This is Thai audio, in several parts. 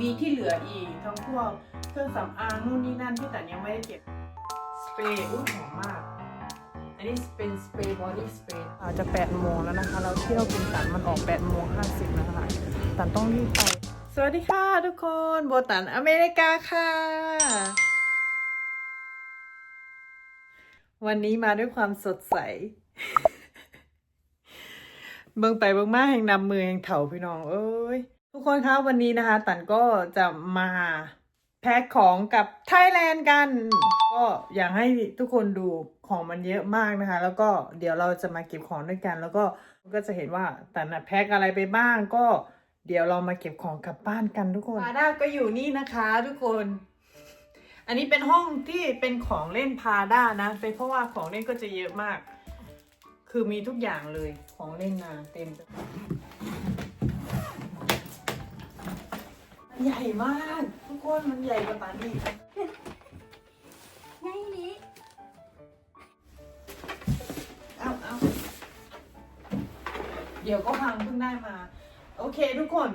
มีที่เหลืออีกทั้งพวกเครื่องสำอางนู่นนี่นั่นที่แต่ยังไม่ได้เก็บสเปรย์อุ้ยหอมมาก อันนี้เป็นสเปรย์บอดี้สเปรย์อาจจะ8โมงแล้วนะคะ เราเที่ยวกินตันมันออก8โมง50นะคะตันต้องรีบไป สวัสดีค่ะทุกคนโบตันอเมริกาค่ะ วันนี้มาด้วยความสดใสเบิ่งไปเบิ่งมาแห่งนำมือแห่งเถาพี่น้อง เอ้ย ทุกคนคะวันนี้นะคะตันก็จะมาแพ็คของกับไทยแลนด์กัน ก็อยากให้ทุกคนดูของมันเยอะมากนะคะ แล้วก็เดี๋ยวเราจะมาเก็บของด้วยกัน แล้วก็ก็จะเห็นว่าตันแพ็คอะไรไปบ้างก็เดี๋ยวเรามาเก็บของกลับบ้านกันทุกคนพาด้าก็อยู่นี่นะคะ ทุกคน อันนี้เป็นห้องที่เป็นของเล่นพาด้านะเป็นเพราะว่าของเล่นก็จะเยอะมาก คือมีทุกอย่างเลยของเล่นนาเต็มไปหมด ใหญ่มากทุกคนมันใหญ่กว่าตานี่ไงนี้เอาเอาเดี๋ยวก็พังเพิ่งได้มา โอเคทุกคน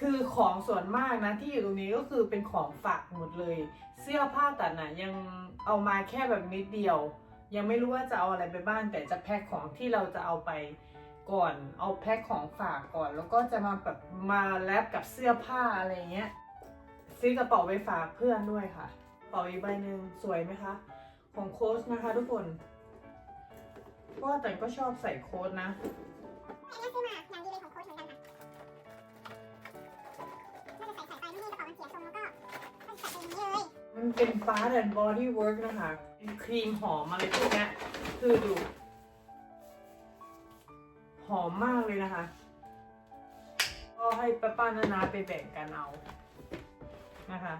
คือของส่วนมากนะที่อยู่ตรงนี้ก็คือเป็นของฝากหมดเลย เสื้อผ้าตัดน่ะยังเอามาแค่แบบนิดเดียว ยังไม่รู้ว่าจะเอาอะไรไปบ้าน แต่จะแพ็คของที่เราจะเอาไป ก่อนเอาแพ็คของฝากก่อน แล้วก็จะมาแบบมาแลบกับเสื้อผ้าอะไรเงี้ยซื้อกระเป๋าไปฝากเพื่อนด้วยค่ะกระเป๋าอีกใบหนึ่งสวยไหมคะของโค้ชนะคะทุกคนเพราะว่าแต่ก็ชอบใส่โค้ดนะอันนี้ซื้อมาอย่างดีเลยของโค้ชเหมือนกันค่ะน่าจะใส่ใส่ไปไม่ให้กระเป๋ามันเสียทรงแล้วก็ก็ใส่ไปอย่างนี้เลยมันเป็น Bath and Body Work นะคะเป็นครีมหอมอะไรพวกเนี้ยคือดู หอมมากเลยนะคะ ก็ให้ป้าป้านานาไปแบ่งกันเอานะคะ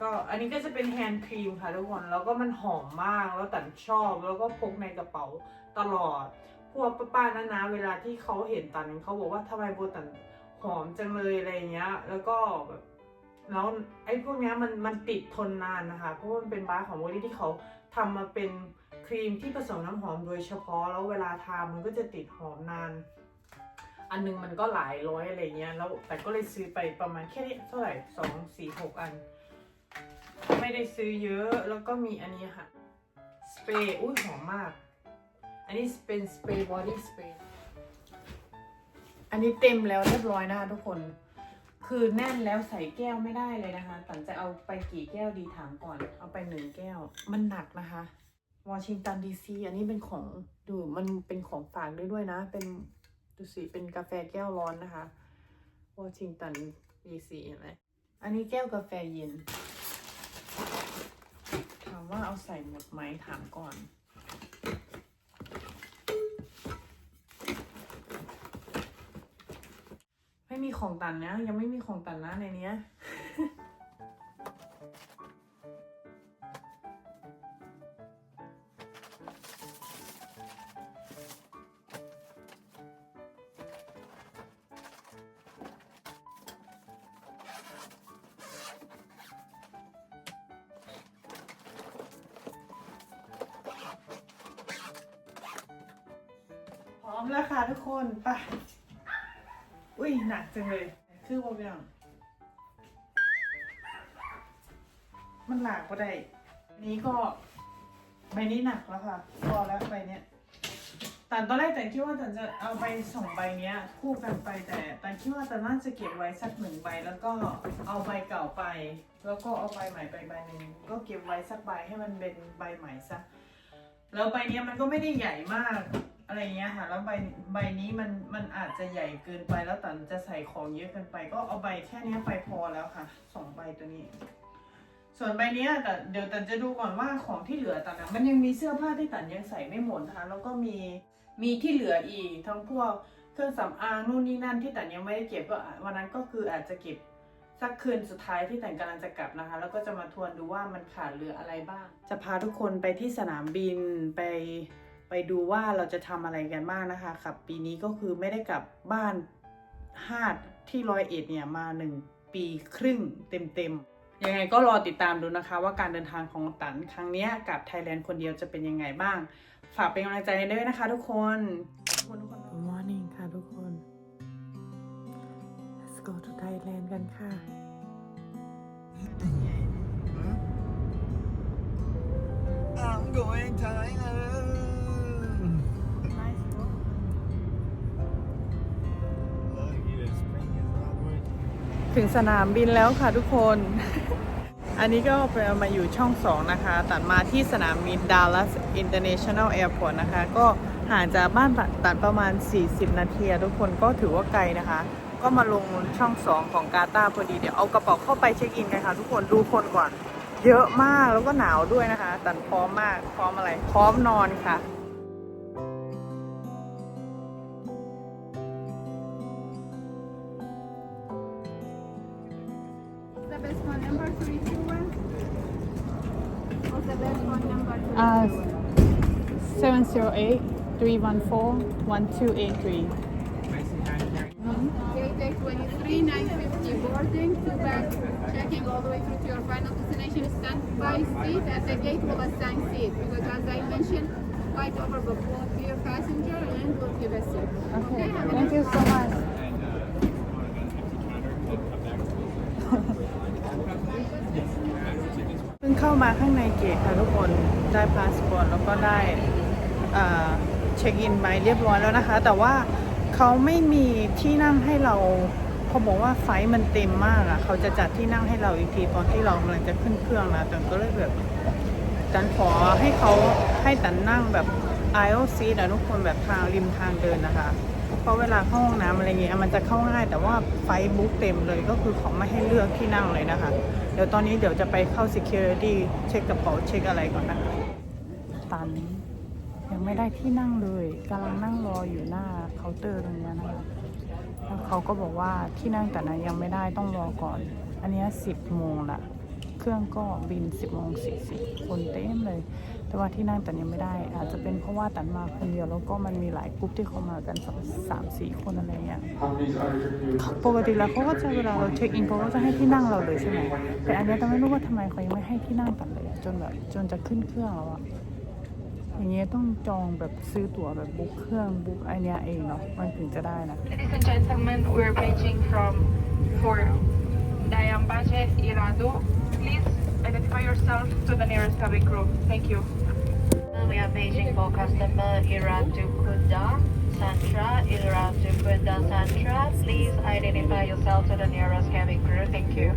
ก็อันนี้ก็จะเป็นแฮนด์ครีมค่ะทุกคนแล้วก็มันหอมมากแล้วตันชอบแล้วก็พกในกระเป๋าตลอด พวกป้าป้านานาเวลาที่เขาเห็นตันเขาบอกว่าทำไมโบตันหอมจังเลยอะไรเงี้ย แล้วก็แบบแล้วไอ้พวกเนี้ยมันมันติดทนนานนะคะ เพราะมันเป็นบาร์ของโมลี่ที่เขาทำมาเป็น ครีมที่ผสมน้ำหอมโดยเฉพาะแล้วเวลาทามันก็จะติดหอมนาน อันหนึงมันก็หลายร้อยอะไรเงี้ยแล้วแต่ก็เลยซื้อไปประมาณแค่นี้เท่าไหร่สองสี่หกอัน ไม่ได้ซื้อเยอะแล้วก็มีอันนี้ค่ะสเปรย์อุ้ยหอมมาก อันนี้เป็นสเปรย์บอดี้สเปรย์อันนี้เต็มแล้วเรียบร้อยนะคะทุกคนคือแน่นแล้วใส่แก้วไม่ได้เลยนะคะตันจะเอาไปกี่แก้วดีถามก่อน เอาไปหนึ่งแก้ว มันหนักนะคะ วอชิงตันดีซีอันนี้เป็นของดูมันเป็นของฝากด้วยด้วยนะ เป็นดูสิเป็นกาแฟแก้วร้อนนะคะวอชิงตันดีซีเห็นไหมอันนี้แก้วกาแฟเย็น ถามว่าเอาใส่หมดไหมถามก่อนไม่มีของตันนะ ยังไม่มีของตันนะในเนี้ย แล้วค่ะทุกคนไปอุ้ยหนักจังเลย คือบอกอย่างมันหลากก็ได้ นี้ก็ใบนี้หนักแล้วค่ะ พอแล้วใบเนี้ยแต่ตอนแรกแต่คิดว่าแต่จะเอาไปสองใบเนี้ย คู่กันไปแต่แต่คิดว่าแต่น่าจะเก็บไว้สักหนึ่งใบแล้วก็เอาใบเก่าไป แล้วก็เอาใบใหม่ไปใบหนึ่งก็เก็บไว้สักใบให้มันเป็นใบใหม่ซะแล้วใบเนี้ยมันก็ไม่ได้ใหญ่มาก อะไรเงี้ยค่ะแล้วใบใบนี้มันมันอาจจะใหญ่เกินไปแล้วตันจะใส่ของเยอะเกินไป ก็เอาใบแค่นี้ไปพอแล้วค่ะสองใบตัวนี้ ส่วนใบนี้แต่เดี๋ยวตันจะดูก่อนว่าของที่เหลือตันมันยังมีเสื้อผ้าที่ตันยังใส่ไม่หมดนะคะแล้วก็มีมีที่เหลืออีกทั้งพวกเครื่องสำอางนู่นนี่นั่นที่ตันยังไม่ได้เก็บก็วันนั้นก็คืออาจจะเก็บสักคืนสุดท้ายที่แตันกำลังจะกลับนะคะ แล้วก็จะมาทวนดูว่ามันขาดเหลืออะไรบ้าง จะพาทุกคนไปที่สนามบินไป ไปดูว่าเราจะทำอะไรกันบ้างนะคะครับ ปีนี้ก็คือไม่ได้กลับบ้านฮาดที่ร้อยเอ็ดเนี่ยมา 1 ปีครึ่งเต็มๆ ยังไงก็รอติดตามดูนะคะ ว่าการเดินทางของตันครั้งนี้กับไทยแลนด์คนเดียวจะเป็นยังไงบ้าง ฝากเป็นกำลังใจให้ด้วยนะคะทุกคนทุกคนทุกค Morning ค่ะทุกคน Let's go to Thailand กันค่ะ I'm going Thailand ถึงสนามบินแล้วค่ะทุกคน อันนี้ก็ไปมาอยู่ช่องสองนะคะ ตัดมาที่สนามบิน Dallas International Airport นะคะ ก็ห่างจากบ้านตัดประมาณ 40 นาทีทุกคนก็ถือว่าไกลนะคะ ก็มาลงช่องสองของกาตาพอดี เดี๋ยวเอากระเป๋าเข้าไปเช็คอินกันค่ะ ทุกคนดูคนก่อน เยอะมากแล้วก็หนาวด้วยนะคะ ตันพร้อมมากพร้อมอะไร พร้อมนอนค่ะ the best phone number to reach you with? What's the best phone number Uh, 708 314 1283. Gateway 23, 950 boarding, two back, checking all the way through to your final destination standby seat. At the gate will assign seat because as I mentioned, flight overbook will be your passenger and will give a seat. Okay, a Thank you so much. มาข้างในเกตค่ะทุกคนได้พาสปอร์ตแล้วก็ได้เช็คอินไปเรียบร้อยแล้วนะคะ แต่ว่าเขาไม่มีที่นั่งให้เราเขาบอกว่าไฟล์มันเต็มมากอะ่ะเขาจะจัดที่นั่งให้เราอีกทีตอนที่เรากำลังจะขึ้นเครื่องนะแต่ก็เลยแบบจันขอให้เขาให้ตันนั่งแบบ i o c นะทุกคนแบบทางริมทางเดินนะคะ ราะเวลาเข้าห้องน้ำอะไรเงี้ยมันจะเข้าง่าย แต่ว่าไฟบุ๊กเต็มเลยก็คือเขาไม่ให้เลือกที่นั่งเลยนะคะ เดี๋ยวตอนนี้เดี๋ยวจะไปเข้า security เช็คกระเป๋าเช็คอะไรก่อนนะคะตันยังไม่ได้ที่นั่งเลยกำลังนั่งรออยู่หน้าเคาน์เตอร์ตรงนี้นะคะแล้วเขาก็บอกว่าที่นั่งแต่นะยังไม่ได้ต้องรอก่อน อันนี้สิบโมงละเครื่องก็บิน 10โมง40คนเต็มเลย แต่ว่าที่นั่งตันยังไม่ได้ อาจจะเป็นเพราะว่าตันมาคนเดียวแล้วก็มันมีหลายกลุ่มที่เขามากันสองสามสี่คนอะไรเงี้ยปกติแล้วเขาก็จะเวลาเราเช็คอินเขาก็จะให้ที่นั่งเราเลยใช่ไหมแต่อันเนี้ยแต่ไม่รู้ว่าทำไมเขายังไม่ให้ที่นั่งตันเลยอะจนแบบจนจะขึ้นเครื่องแล้วอะอย่างเงี้ยต้องจองแบบซื้อตั๋วแบบบุ๊กเครื่องบุ๊กไอเนี้ยเองเนาะมันถึงจะได้นะ Ladies and gentlemen, we're paging from for Dayambaje Iradu. Please identify yourself to the nearest cabin crew. Thank you. We are Beijing for customer Iratu Kunda Santra, Iratu Kunda Santra. Please identify yourself to the nearest cabin crew. Thank you.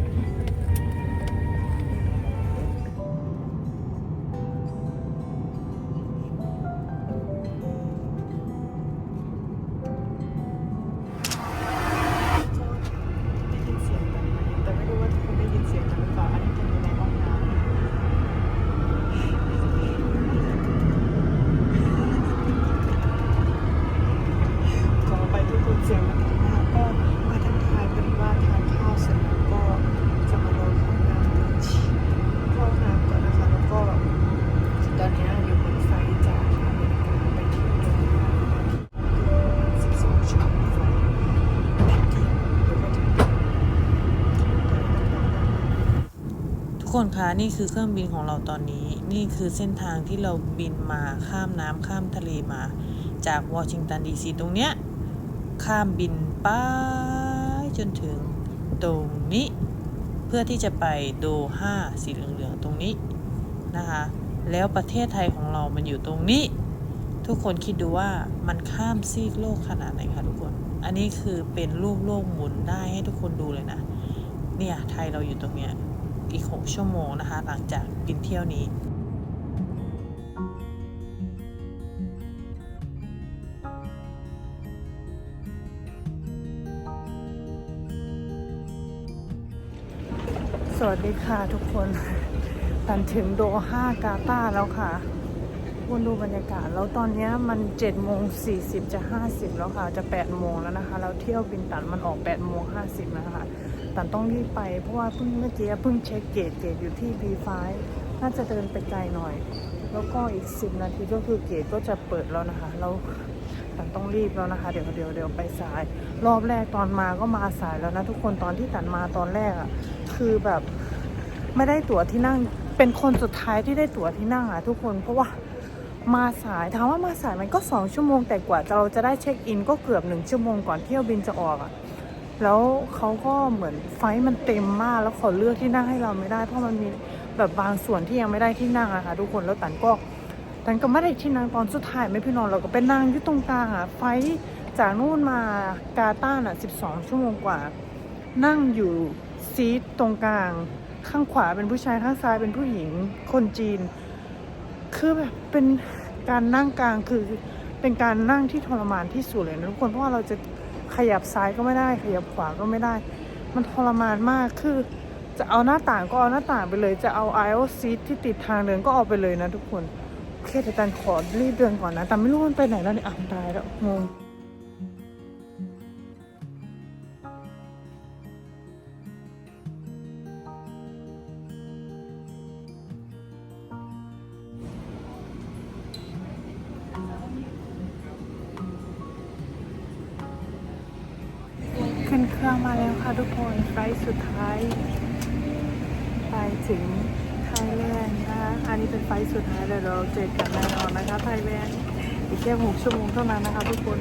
ทุกคนคะนี่คือเครื่องบินของเราตอนนี้ นี่คือเส้นทางที่เราบินมาข้ามน้ำข้ามทะเลมา จากวอชิงตันดีซีตรงเนี้ยข้ามบินไปจนถึงตรงนี้ เพื่อที่จะไปโดฮาสีเหลืองๆตรงนี้นะคะแล้วประเทศไทยของเรามันอยู่ตรงนี้ ทุกคนคิดดูว่ามันข้ามซีกโลกขนาดไหนคะทุกคน อันนี้คือเป็นรูปโลกหมุนได้ให้ทุกคนดูเลยนะเนี่ยไทยเราอยู่ตรงเนี้ย อีก 6 ชั่วโมงนะคะ หลังจากบินเที่ยวนี้สวัสดีค่ะทุกคนตันถึงโดฮากาตาแล้วค่ะวนดูบรรยากาศ แล้วตอนนี้มัน7โมง40จะ 50 แล้วค่ะ จะ8โมงแล้วนะคะ แล้วเที่ยวบินตันมันออก8โมง50 นะคะ ตันต้องรีบไป เพราะว่าเพิ่งเมื่อกี้เพิ่งเช็คเกตเกตอยู่ที่ B5 น่าจะเดินไปไกลหน่อย แล้วก็อีก 10 นาทีก็คือเกตก็จะเปิดแล้วนะคะแล้วตันต้องรีบแล้วนะคะ เดี๋ยวเดี๋ยวเดี๋ยวไปสาย รอบแรกตอนมาก็มาสายแล้วนะทุกคนตอนที่ตันมาตอนแรกอะ่ะคือแบบไม่ได้ตั๋วที่นั่งเป็นคนสุดท้ายที่ได้ตั๋วที่นั่งอะทุกคนเพราะว่ามาสายถามว่ามาสายมันก็สองชั่วโมงแต่กว่าเราจะได้เช็คอินก็เกือบหนึ่งชั่วโมงก่อนเที่ยวบินจะออกอะ แล้วเขาก็เหมือนไฟมันเต็มมากแล้วขาเลือกที่นั่งให้เราไม่ได้ เพราะมันมีแบบบางส่วนที่ยังไม่ได้ที่นั่งอะค่ะทุกคนแล้วตันก็แต่ก็ไม่ได้ที่นั่งตอนสุดท้ายไม่พี่นองเราก็ไปนั่งอยู่ตรงกลางอะไฟจากนู่นมากาต้าร์อะ 12 ชั่วโมงกว่า นั่งอยู่ซีทตรงกลาง ข้างขวาเป็นผู้ชายข้างซ้ายเป็นผู้หญิงคนจีน คือแบบเป็นการนั่งกลางคือเป็นการนั่งที่ทรมานที่สุดเลยนะทุกคนเพราะว่าเราจะ ขยับซ้ายก็ไม่ได้ ขยับขวาก็ไม่ได้ มันทรมานมากคือ จะเอาหน้าต่างก็เอาหน้าต่างไปเลย จะเอา aisle seat ที่ติดทางเดินก็เอาไปเลยนะทุกคนโอเคแต่ตันขอรีบเดินก่อนนะแต่ไม่รู้มันไปไหนแล้วเนี่ยอะตายแล้วงง สุดท้าย ไปถึงไทยแลนด์นะคะอันนี้เป็นไฟสุดท้ายเลยเราเจอกันแน่นอนนะคะไทยแลนด์อีกแค่หกชั่วโมงเท่านั้นนะคะทุกคน